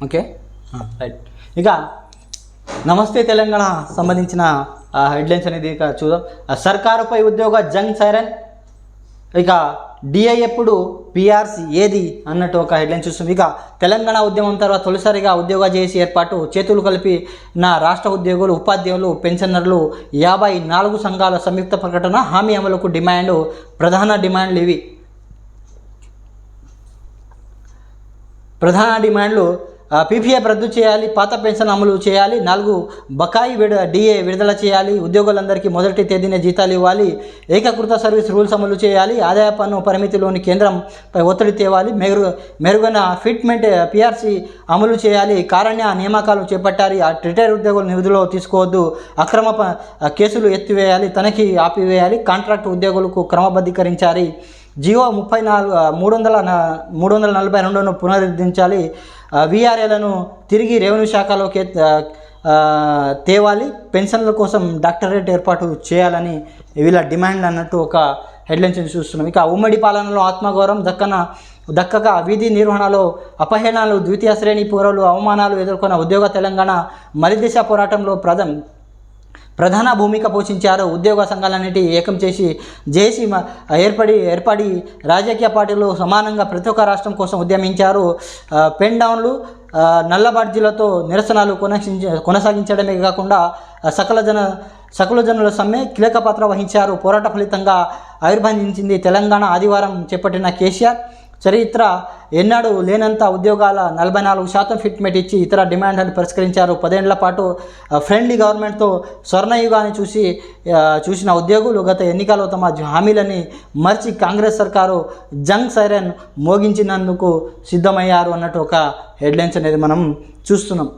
Okay? Right ఇక నమస్తే తెలంగాణ సంబంధించిన హెడ్లైన్స్ అనేది ఇక చూద్దాం. సర్కారుపై ఉద్యోగ జంగ్ సైరన్ ఇక డిఐ ఎప్పుడు పిఆర్సీ ఏది అన్నట్టు ఒక హెడ్లైన్ చూస్తుంది ఇక తెలంగాణ ఉద్యమం తర్వాత తొలిసారిగా ఉద్యోగ చేసి ఏర్పాటు చేతులు కలిపి నా రాష్ట్ర ఉద్యోగులు ఉపాధ్యాయులు పెన్షనర్లు యాభై నాలుగు సంఘాల సంయుక్త ప్రకటన హామీ అమలుకు డిమాండ్ ప్రధాన డిమాండ్లు ఇవి. ప్రధాన డిమాండ్లు పీపీఎఫ్ రద్దు చేయాలి పాత పెన్షన్ అమలు చేయాలి నాలుగు బకాయి విడ డిఏ విడుదల చేయాలి ఉద్యోగులందరికీ మొదటి తేదీన జీతాలు ఇవ్వాలి ఏకకృత సర్వీస్ రూల్స్ అమలు చేయాలి ఆదాయ పన్ను పరిమితిలోని కేంద్రంపై ఒత్తిడి తేవాలి మెరుగు మెరుగైన ఫిట్మెంట్ పిఆర్సీ అమలు చేయాలి కారణ్య నియామకాలు చేపట్టాలి ఆ రిటైర్ ఉద్యోగులు నిధులు తీసుకోవద్దు అక్రమ కేసులు ఎత్తివేయాలి తనిఖీ ఆపివేయాలి కాంట్రాక్ట్ ఉద్యోగులకు క్రమబద్ధీకరించాలి. జియో ముప్పై నాలుగు మూడు వందల న- మూడు వందల నలభై రెండును పునరుద్ధరించాలి. విఆర్ఏలను తిరిగి రెవెన్యూ శాఖలోకి తేవాలి. పెన్షన్ల కోసం డాక్టరేట్ ఏర్పాటు చేయాలని వీళ్ళ డిమాండ్ అన్నట్టు ఒక హెడ్లైన్స్ చూస్తున్నాం. ఇక ఉమ్మడి పాలనలో ఆత్మగౌరవం దక్కన దక్కక వీధి నిర్వహణలో అపహేళనలు ద్వితీయ శ్రేణి పూర్వలు అవమానాలు ఎదుర్కొన్న ఉద్యోగ తెలంగాణ మలిదిశ పోరాటంలో ప్రధం ప్రధాన భూమిక పోషించారు. ఉద్యోగ సంఘాలన్నిటి ఏకం చేసి జేసీ ఏర్పడి ఏర్పడి రాజకీయ పార్టీలు సమానంగా ప్రతి ఒక్క రాష్ట్రం కోసం ఉద్యమించారు. పెన్ డౌన్లు ఆ, నల్ల బాడ్జీలతో నిరసనలు కొనసాగించ కొనసాగించడమే కాకుండా సకల జన సకల జనుల సమ్మె కీలక పాత్ర వహించారు. పోరాట ఫలితంగా ఆవిర్భవించింది తెలంగాణ ఆదివారం చేపట్టిన కేసీఆర్. చరిత్ర ఎన్నడూ లేనంత ఉద్యోగాల నలభై నాలుగు శాతం ఫిట్మెంట్ ఇచ్చి ఇతర డిమాండ్లను పరిష్కరించారు. పదేళ్ళ పాటు ఫ్రెండ్లీ గవర్నమెంట్తో స్వర్ణయుగాన్ని చూసి చూసిన ఉద్యోగులు గత ఎన్నికల్లో తమ హామీలని మర్చి కాంగ్రెస్ సర్కారు జంగ్ సైరన్ మోగించినందుకు సిద్ధమయ్యారు అన్నట్టు ఒక హెడ్లైన్స్ అనేది మనం చూస్తున్నాం.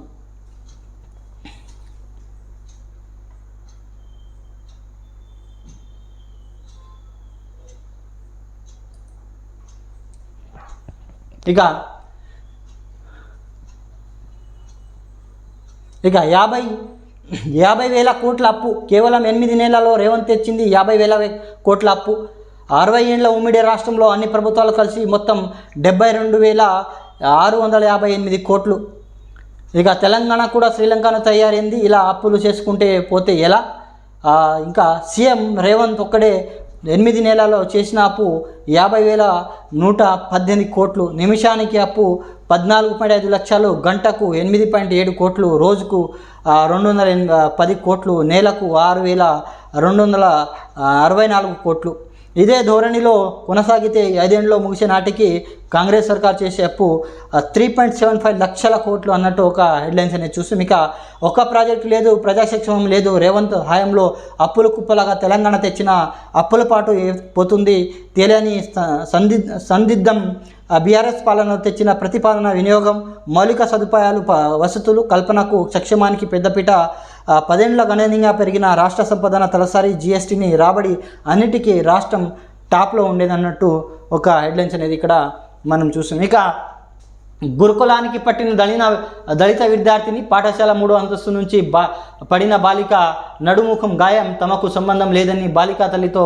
ఇక ఇక యాభై యాభై వేల కోట్ల అప్పు కేవలం ఎనిమిది నెలల్లో రేవంత్ తెచ్చింది యాభై వేల కోట్ల అప్పు. అరవై ఏళ్ళ ఉమ్మడి రాష్ట్రంలో అన్ని ప్రభుత్వాలు కలిసి మొత్తం డెబ్బై రెండు వేల ఆరు వందల యాభై ఎనిమిది కోట్లు. ఇక తెలంగాణ కూడా శ్రీలంకను తయారైంది. ఇలా అప్పులు చేసుకుంటే పోతే ఎలా? ఇంకా సీఎం రేవంత్ ఒక్కడే ఎనిమిది నెలల్లో చేసిన అప్పు యాభై వేల నూట పద్దెనిమిది కోట్లు. నిమిషానికి అప్పు పద్నాలుగు పాయింట్ ఐదు లక్షలు. గంటకు ఎనిమిది పాయింట్ ఏడు కోట్లు. రోజుకు రెండు వందల పది కోట్లు. నెలకు ఆరు వేల రెండు వందల అరవై నాలుగు కోట్లు. ఇదే ధోరణిలో కొనసాగితే ఐదేండ్లో ముగిసే నాటికి కాంగ్రెస్ సర్కార్ చేసే అప్పు త్రీ పాయింట్ సెవెన్ ఫైవ్ లక్షల కోట్లు అన్నట్టు ఒక హెడ్లైన్స్ అనేది చూసి. ఇక ఒక్క ప్రాజెక్టు లేదు ప్రజాశిక్షణం లేదు రేవంత్ హయాంలో అప్పుల కుప్పలాగా తెలంగాణ తెచ్చిన అప్పుల పాటు పోతుంది? తెలియని సంది సందిగ్ధం బీఆర్ఎస్ పాలన తెచ్చిన ప్రతిపాదన వినియోగం మౌలిక సదుపాయాలు ప- వసతులు కల్పనకు సక్షమానికి పెద్దపీట ఆ, గణనీయంగా పెరిగిన రాష్ట్ర సంపదన తలసారి జిఎస్టీని రాబడి అన్నిటికీ రాష్ట్రం టాప్లో ఉండేదన్నట్టు ఒక హెడ్లైన్స్ అనేది ఇక్కడ మనం చూస్తున్నాం ఇక గురుకులానికి పట్టిన దళిన దళిత విద్యార్థిని పాఠశాల మూడో అంతస్తు నుంచి బా పడిన బాలిక నడుముఖం గాయం తమకు సంబంధం లేదని బాలిక తల్లితో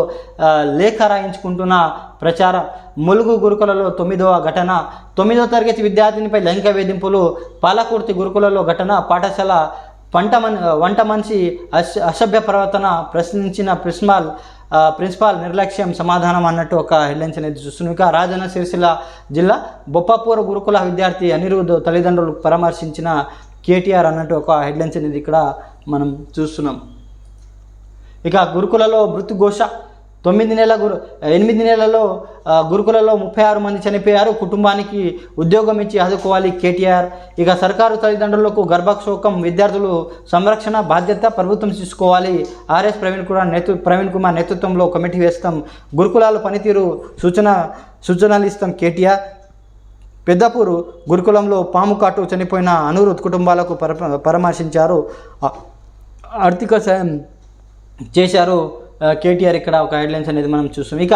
లేఖ రాయించుకుంటున్న ప్రచారం ములుగు గురుకులలో తొమ్మిదవ ఘటన. తొమ్మిదవ తరగతి విద్యార్థినిపై లైంగిక వేధింపులు పాలకుర్తి గురుకులలో ఘటన పాఠశాల వంట మన్ వంట మనిషి అస అసభ్య ప్రవర్తన ప్రశ్నించిన ప్రిన్సిపాల్ ప్రిన్సిపాల్ నిర్లక్ష్యం సమాధానం అన్నట్టు ఒక హెడ్లైన్స్ అనేది చూస్తున్నాం. ఇక రాజన్న సిరిసిల్ల జిల్లా బొప్పాపూర్ గురుకుల విద్యార్థి అనిరుద్ధ్ తల్లిదండ్రులు పరామర్శించిన కేటీఆర్ అన్నట్టు ఒక హెడ్లైన్స్ అనేది ఇక్కడ మనం చూస్తున్నాం. ఇక గురుకులలో మృతుఘోష తొమ్మిది నెలల గురు ఎనిమిది నెలల్లో గురుకులలో ముప్పై ఆరు మంది చనిపోయారు. కుటుంబానికి ఉద్యోగం ఇచ్చి ఆదుకోవాలి కేటీఆర్. ఇక సర్కారు తల్లిదండ్రులకు గర్భశోకం విద్యార్థులు సంరక్షణ బాధ్యత ప్రభుత్వం తీసుకోవాలి. ఆర్ఎస్ ప్రవీణ్ కుమార్ నేతృ ప్రవీణ్ కుమార్ నేతృత్వంలో కమిటీ వేస్తాం. గురుకులాల పనితీరు సూచన సూచనలు ఇస్తాం కేటీఆర్. పెద్దపూరు గురుకులంలో పాము కాటు చనిపోయిన అనురుద్ కుటుంబాలకు పర పరామర్శించారు. ఆర్థిక సాయం చేశారు. కేటీఆర్ ఇక్కడ ఒక హెడ్లైన్స్ అనేది మనం చూస్తాం. ఇక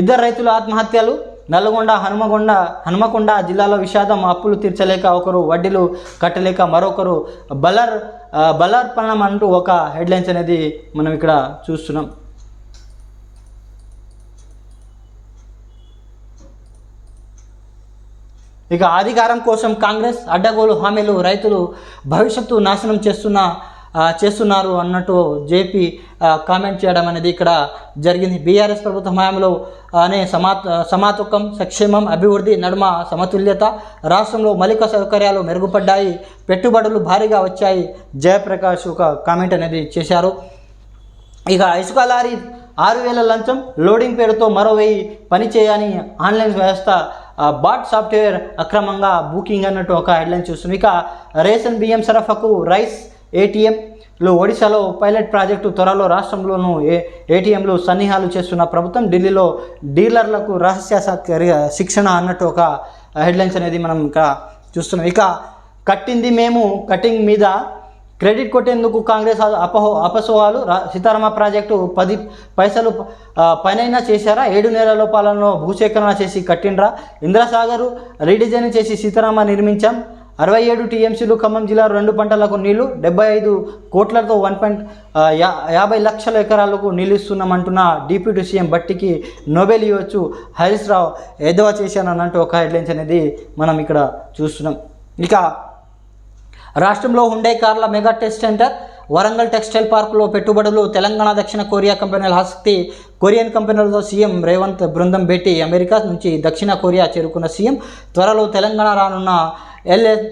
ఇద్దరు రైతుల ఆత్మహత్యలు నల్గొండ హనుమకొండ హనుమకొండ జిల్లాలో విషాదం అప్పులు తీర్చలేక ఒకరు వడ్డీలు కట్టలేక మరొకరు బలర్ బలర్పణం అంటూ ఒక హెడ్లైన్స్ అనేది మనం ఇక్కడ చూస్తున్నాం. ఇక అధికారం కోసం కాంగ్రెస్ అడ్డగోలు హామీలు రైతులు భవిష్యత్తు నాశనం చేస్తున్న చేస్తున్నారు అన్నట్టు జేపీ కామెంట్ చేయడం అనేది ఇక్కడ జరిగింది. బీఆర్ఎస్ ప్రభుత్వ హయాంలో అనే సమా సమాతుకం సంక్షేమం అభివృద్ధి నడుమ సమతుల్యత రాష్ట్రంలో మౌలిక సౌకర్యాలు మెరుగుపడ్డాయి పెట్టుబడులు భారీగా వచ్చాయి. జయప్రకాష్ ఒక కామెంట్ అనేది చేశారు. ఇక ఇసుక లారీ ఆరు వేల లంచం లోడింగ్ పేరుతో మరో వెయ్యి పనిచేయని ఆన్లైన్ వ్యవస్థ బాట్ సాఫ్ట్వేర్ అక్రమంగా బుకింగ్ అన్నట్టు ఒక హెడ్లైన్ చూస్తుంది ఇక రేషన్ బియ్యం సరఫకు రైస్ ఏటీఎంలు ఒడిశాలో పైలట్ ప్రాజెక్టు త్వరలో రాష్ట్రంలోనూ ఏ ఏటీఎంలు సన్నిహాలు చేస్తున్న ప్రభుత్వం ఢిల్లీలో డీలర్లకు రహస్య శిక్షణ అన్నట్టు ఒక హెడ్లైన్స్ అనేది మనం ఇక్కడ చూస్తున్నాం. ఇక కట్టింది మేము కటింగ్ మీద క్రెడిట్ కొట్టేందుకు కాంగ్రెస్ అపహో అపసోహాలు సీతారామ ప్రాజెక్టు పది పైసలు పనైనా చేశారా? ఏడు నెలల పాలనలో భూసేకరణ చేసి కట్టిండ్రా? ఇంద్రసాగర్ రీడిజైన్ చేసి సీతారామ నిర్మించాం. అరవై ఏడు టీఎంసీలు ఖమ్మం జిల్లా రెండు పంటలకు నీళ్ళు డెబ్బై ఐదు కోట్లతో వన్ పాయింట్ యాభై లక్షల ఎకరాలకు నీళ్ళు ఇస్తున్నామంటున్న డిప్యూటీ సీఎం బట్టికి నోబెల్ ఇవ్వచ్చు హరీష్ రావు ఎదవ చేశానన్నట్టు ఒక హెడ్లైన్స్ అనేది మనం ఇక్కడ చూస్తున్నాం. ఇక రాష్ట్రంలో హుండే కార్ల mega test centre Warangal textile పార్కులో పెట్టుబడులు తెలంగాణ దక్షిణ కొరియా కంపెనీల ఆసక్తి కొరియన్ కంపెనీలతో సీఎం రేవంత్ బృందం భేటీ అమెరికా నుంచి దక్షిణ కొరియా చేరుకున్న సీఎం త్వరలో తెలంగాణ రానున్న ఎల్ఎస్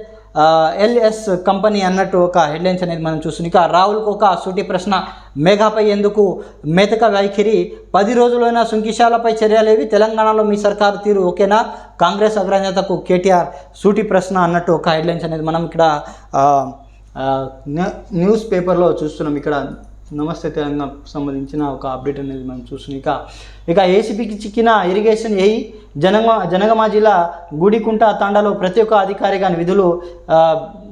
ఎల్ఎస్ కంపెనీ అన్నట్టు ఒక హెడ్లైన్స్ అనేది మనం చూస్తున్నాం. ఇక రాహుల్కు ఒక సూటి ప్రశ్న మేఘాపై ఎందుకు మేతక వైఖరి? పది రోజులైన సుంకిశాలపై చర్యలేవి? తెలంగాణలో మీ సర్కారు తీరు ఓకేనా? కాంగ్రెస్ అగ్రనేతకు కేటీఆర్ సూటి ప్రశ్న అన్నట్టు ఒక హెడ్లైన్స్ అనేది మనం ఇక్కడ న్యూ- న్యూస్ పేపర్లో చూస్తున్నాం. ఇక్కడ నమస్తే తెలంగాణ సంబంధించిన ఒక అప్డేట్ అనేది మనం చూస్తున్నాం. ఇక ఇక ఏసీపీకి చిక్కిన ఇరిగేషన్ ఏఈ జనగమ జనగమ జిల్లా గుడికుంట తాండాలో ప్రతి ఒక్క అధికారిగా విధులు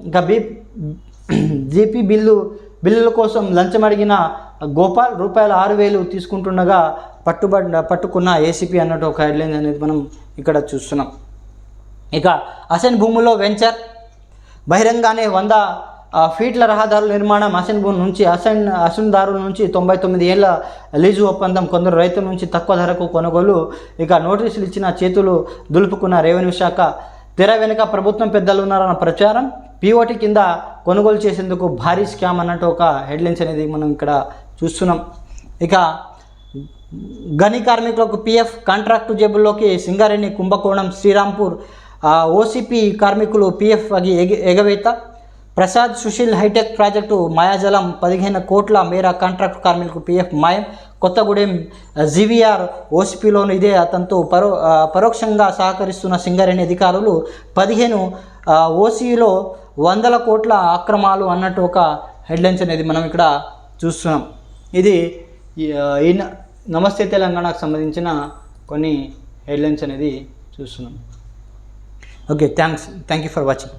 ఇంకా బీ జీపీ బిల్లు బిల్లుల కోసం లంచం అడిగిన గోపాల్ రూపాయలు ఆరు వేలు తీసుకుంటుండగా పట్టుబడి పట్టుకున్న ఏసీపీ అన్నట్టు ఒక హెడ్లైన్ అనేది మనం ఇక్కడ చూస్తున్నాం. ఇక అసెన్ భూముల్లో వెంచర్ బహిరంగానే వంద ఫీట్ల రహదారుల నిర్మాణం అసెన్బూన్ నుంచి అసెన్ అసెన్దారుల నుంచి తొంభై తొమ్మిది ఏళ్ళ లీజు ఒప్పందం కొందరు రైతుల నుంచి తక్కువ ధరకు కొనుగోలు ఇక నోటీసులు ఇచ్చిన చేతులు దులుపుకున్న రెవెన్యూ శాఖ తెర వెనుక ప్రభుత్వం పెద్దలు ఉన్నారన్న ప్రచారం పీఓటీ కింద కొనుగోలు చేసేందుకు భారీ స్కామ్ అన్నట్టు ఒక హెడ్లైన్స్ అనేది మనం ఇక్కడ చూస్తున్నాం. ఇక గని కార్మికులకు పిఎఫ్ కాంట్రాక్టు జేబుల్లోకి సింగారెడ్డి కుంభకోణం శ్రీరాంపూర్ ఓసీపీ కార్మికులు పిఎఫ్ అగి ఎగ- ఎగవేత ప్రసాద్ సుశీల్ హైటెక్ ప్రాజెక్టు మాయాజలం పదిహేను కోట్ల మేర కాంట్రాక్ట్ కార్మికులకు పిఎఫ్ మాయం. కొత్తగూడెం జీవీఆర్ ఓసిపిలోను ఇదే అతనితో పరో పరోక్షంగా సహకరిస్తున్న సింగరేణి అధికారులు పదిహేను ఓసీలో వందల కోట్ల అక్రమాలు అన్నట్టు ఒక హెడ్లైన్స్ అనేది మనం ఇక్కడ చూస్తున్నాం. ఇది ఈ, నమస్తే తెలంగాణకు సంబంధించిన కొన్ని హెడ్లైన్స్ అనేది చూస్తున్నాం. Okay thanks. Thank you for watching.